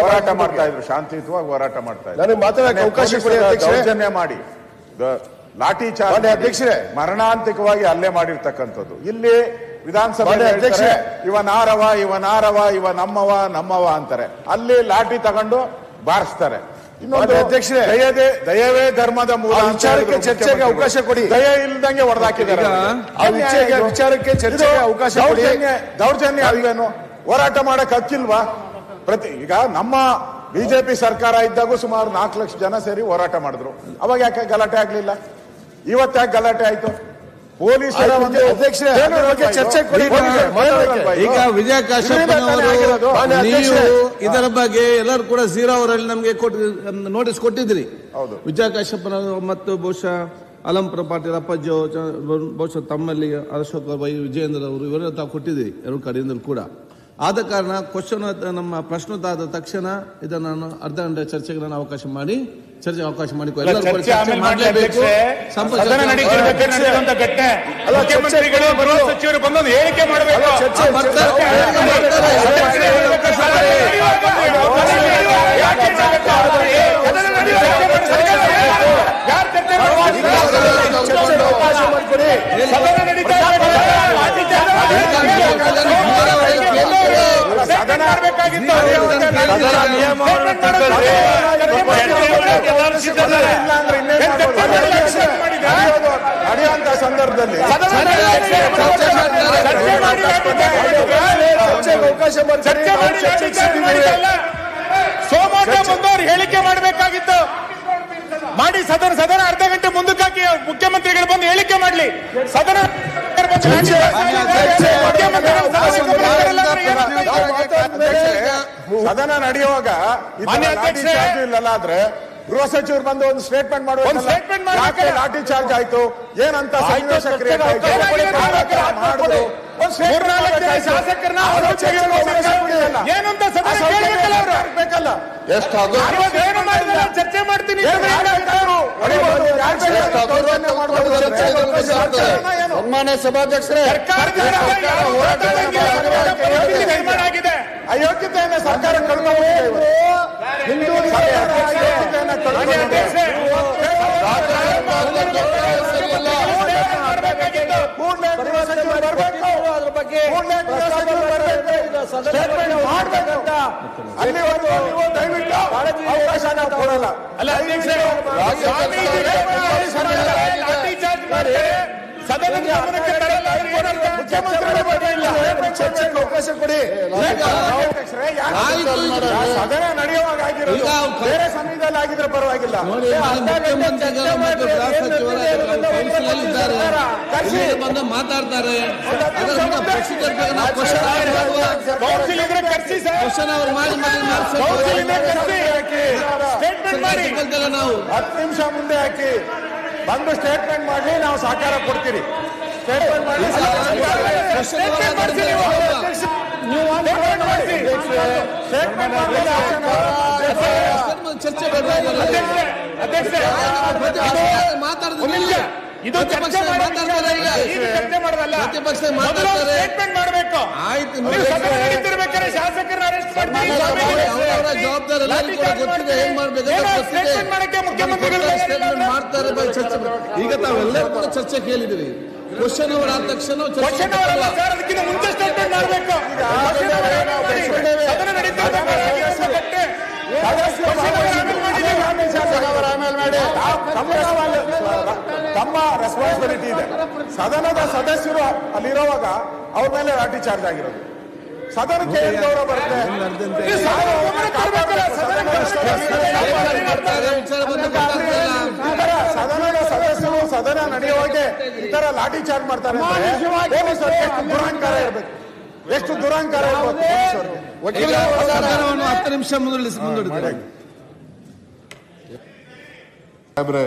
ಹೋರಾಟ ಮಾಡ್ತಾ ಇದ್ರು. ಶಾಂತಿಯುತವಾಗಿ ಹೋರಾಟ ಮಾಡ್ತಾ ಇದ್ರು. ನನಗೆ ಮಾತಾಡಕ್ಕೆ ಅವಕಾಶ ಕೊಡಿ ಅಧ್ಯಕ್ಷರೇ. ದೌರ್ಜನ್ಯ ಮಾಡಿ. ಲಾಠಿ ಚಾರ್ಜ್ ಅಧ್ಯಕ್ಷರೇ. ಮರಣಾಂತಿಕವಾಗಿ ಅಲ್ಲೇ ಮಾಡಿರ್ತಕ್ಕಂಥದ್ದು. ಇಲ್ಲಿ ವಿಧಾನಸಭೆ ಅಧ್ಯಕ್ಷ ಅಧ್ಯಕ್ಷರೇ. ಇವ ನಾರವ ಇವ ನಾರವ ಇವ ನಮ್ಮವ ನಮ್ಮವ ಅಂತಾರೆ. ಅಲ್ಲಿ ಲಾಠಿ ತಗೊಂಡು ಬಾರಿಸ್ತಾರೆ. ಇನ್ನೊಂದು ಅಧ್ಯಕ್ಷ ಅಧ್ಯಕ್ಷರೇ. ದಯದೇ ದಯವೇ ಧರ್ಮದ ಮೂಲ ಆ ವಿಚಾರಕ್ಕೆ ಚರ್ಚೆಗೆ ಅವಕಾಶ ಕೊಡಿ. ದಯ ಇಲ್ದಂಗೆ ಹೊಡೆದಾಕಿದ್ದಾರೆ ಆ ವಿಚಾರಕ್ಕೆ- ಚರ್ಚೆಗೆ ಅವಕಾಶ ದೌರ್ಜನ್ಯ ಅಲ್ವೇನು? ಹೋರಾಟ ಮಾಡಕ್ ಹಕ್ಕಿಲ್ವಾ? ಪ್ರತಿ ಈಗ ನಮ್ಮ ಬಿಜೆಪಿ ಸರ್ಕಾರ ಇದ್ದಾಗೂ ಸುಮಾರು ನಾಲ್ಕು ಲಕ್ಷ ಜನ ಸೇರಿ ಹೋರಾಟ ಮಾಡಿದ್ರು. ಅವಾಗ ಯಾಕೆ ಗಲಾಟೆ ಆಗ್ಲಿಲ್ಲ? ಇವತ್ತು ಯಾಕೆ ಗಲಾಟೆ ಆಯ್ತು? ಪೊಲೀಸ್? ಈಗ ವಿಜಯ ಆಗಿರೋದು. ನೀವು ಇದರ ಬಗ್ಗೆ ಎಲ್ಲರೂ ಕೂಡ ಝೀರೋ ಅವರಲ್ಲಿ ನಮಗೆ ನೋಟಿಸ್ ಕೊಟ್ಟಿದ್ರಿ. ಹೌದು. ವಿಜಯ ಕಾಶ್ಯಪ್ಪನವರು ಮತ್ತು ಬಹುಶಃ ಅಲಂಪುರ ಪಾಟೀಲ್ ಅಪ್ಪಾಜಿ ಬಹುಶಃ ತಮ್ಮಲ್ಲಿ ಅಶೋಕ್ ವೈ ವಿಜಯೇಂದ್ರ ಅವರು ಇವರೆಲ್ಲ ತಾವು ಕೊಟ್ಟಿದ್ದೀರಿ ಎರಡು ಕಡೆಯಿಂದಲೂ ಕೂಡ. ಆದ ಕಾರಣ ಕ್ವಶನ್ ನಮ್ಮ ಪ್ರಶ್ನೋತ್ತಾದ ತಕ್ಷಣ ಇದನ್ನು ನಾನು ಅರ್ಧ ಗಂಟೆ ಚರ್ಚೆಗೆ ನಾನು ಅವಕಾಶ ಮಾಡಿ ಚರ್ಚೆ ಅವಕಾಶ ಮಾಡಿ ಎಲ್ಲರೂ ಕೂಡ ಚರ್ಚೆ ಚರ್ಚೆ ಆಮೇಲೆ ಮಾಡಲೇಬೇಕು ಮಾಡ್ಲೇಬೇಕು. ಸಂಪೂರ್ಣ ಸದನ ಚರ್ಚೆ ನಡೀತಿರ್ಬೇಕಾದ್ರೆ ಮಾಡಬೇಕು. ನಡೆಯುವಂತ ಘಟನೆ ಅಲ್ಲ, ಚರ್ಚೆ ಮುಖ್ಯಮಂತ್ರಿಗಳು ಕೊಡಿ, ಗೃಹ ಬರೋ. ಸಚಿವರು ಬಂದೊಂದು ಹೇಳಿಕೆ ಮಾಡಬೇಕು ಚರ್ಚೆ- ಬರ್ತಾರೆ, ಬರ್ತಾರೆ, ಬರ್ತಾರೆ. ಯಾರು ಚರ್ಚೆ ಚರ್ಚೆಗೆ ಅವಕಾಶ ಮಾಡಿಕೊಡಿ ಸದನ ನಡೀತಾ ಸದನ ಮಾಡಬೇಕಾಗಿತ್ತು ಸದನ ನಿಯಮವನ್ನು ತಪ್ಪಲ್ರಿ. ಇಲ್ಲ ಅಂದ್ರೆ ಇನ್ನೇನ್ ಮಾಡೋದು? ನಡೆಯೋದು- ನಡೆಯುವಂತ ಸಂದರ್ಭದಲ್ಲಿ ಚರ್ಚೆಗೆ ಅವಕಾಶ ಮಾಡಿಕೊಡಿ ಚರ್ಚೆ ನಾವು ಮಾಡಿ ಚರ್ಚೆ ಸಿದ್ಧಿದ್ದೀವಿ. ಮಾಡಿದ್ದಲ್ಲ. ಸೋಮವಾರ ಮುಂದುವರಿ ಹೇಳಿಕೆ ಮಾಡಬೇಕಾಗಿತ್ತು. ಮಾಡಿ ಸದನ ಸದನ ಅರ್ಧ ಗಂಟೆ ಮುಂದಕ್ಕೆ ಹಾಕಿ ಮುಖ್ಯಮಂತ್ರಿಗಳು ಬಂದು ಹೇಳಿಕೆ ಮಾಡ್ಲಿ. ಸದನ ಮುಖ್ಯಮಂತ್ರಿಗಳು ಸದನ ನಡೆಯುವಾಗ ಇಲ್ಲಲ್ಲ ಆದ್ರೆ ಗೃಹ ಸಚಿವರು ಬಂದು ಒಂದು ಸ್ಟೇಟ್ಮೆಂಟ್ ಮಾಡುವ ಒಂದು ಮಾಡಿ? ಲಾಠಿ ಚಾರ್ಜ್ ಆಯ್ತು? ಏನಂತ ಚರ್ಚೆ ಮಾಡ್ತೀನಿ ಸನ್ಮಾನ್ಯ ಬೇಕಾದ್ರು? ಸಚಿವರು ಬರ್ಬೇಕು. ಕೂಡ್ಲೇ ಗೃಹ ಸಚಿವರು ಬರ್ಬೇಕು. ಸ್ಟೇಟ್ಮೆಂಟ್ ಮಾಡ್ಬೇಕು. ಅಲ್ಲಿ ಒಂದು ನೀವು ದಯವಿಟ್ಟು ಅವಕಾಶ ನಾವು ಕೊಡಲ್ಲ ಅಲ್ಲ ಸದನದ ಗಮನಕ್ಕೆ ತರಲ್ಲ? ಮುಖ್ಯಮಂತ್ರಿಗಳು ಅವಕಾಶ ಕೊಡಿ. ಸದನ ನಡೆಯುವಾಗ ಆಗಿರೋದು ಬೇರೆ ಸಮಯದಲ್ಲಿ ಆಗಿದ್ರೆ ಪರವಾಗಿಲ್ಲ. ಬಂದು ಮಾತಾಡ್ತಾರೆ. ನಾವು ಹತ್ತು ನಿಮಿಷ ಮುಂದೆ ಹಾಕಿ. ಬಂದು ಸ್ಟೇಟ್ಮೆಂಟ್ ಮಾಡಿ ನಾವು ಸಹಕಾರ ಕೊಡ್ತೀರಿ ಸ್ಟೇಟ್ಮೆಂಟ್ ಮಾಡಿ ಚರ್ಚೆ ಇದು ಚರ್ಚೆ ಮಾತಾಡ್ತಾರೆ ಈಗ ಇದು ಚರ್ಚೆ ಮಾಡೋದಲ್ಲ ಪ್ರತಿಪಕ್ಷ. ಸ್ಟೇಟ್ಮೆಂಟ್ ಮಾಡಬೇಕು ಆಯ್ತು ನೀವು ಮಾಡ್ತೀರಿ ಈಗ ತಾವೆಲ್ಲರೂ ಕೂಡ ಚರ್ಚೆ ಕೇಳಿದಿರಿ ಕ್ವಶನ್ ಅವರ್ ಆದ ತಕ್ಷಣ ಮುಂಚೆ ಸ್ಟೇಟ್ಮೆಂಟ್ ತಮ್ಮ ರೆಸ್ಪಾನ್ಸಿಬಿಲಿಟಿ ಇದೆ. ಸದನದ ಸದಸ್ಯರು ಅಲ್ಲಿರುವಾಗ ಅವ್ರ ಮೇಲೆ ಲಾಠಿ ಚಾರ್ಜ್ ಆಗಿರೋದು. ಸದನಕ್ಕೆ ಏನ್ ಗೌರವ ಬರುತ್ತೆ? ಸದನದ ಸದಸ್ಯರು ಸದನ ನಡೆಯುವಾಗೆ ಈ ತರ ಲಾಠಿ ಚಾರ್ಜ್ ಮಾಡ್ತಾರೆ ದುರಹಂಕಾರ ಇರ್ಬೇಕು. ಎಷ್ಟು ಸದನವನ್ನು ಹತ್ತು ನಿಮಿಷ ಮುಂದೂಡಿಸಿ ಮುಂದೂಡಿದ್ದಾರೆ ಸಾಹೇಬ್ರೆ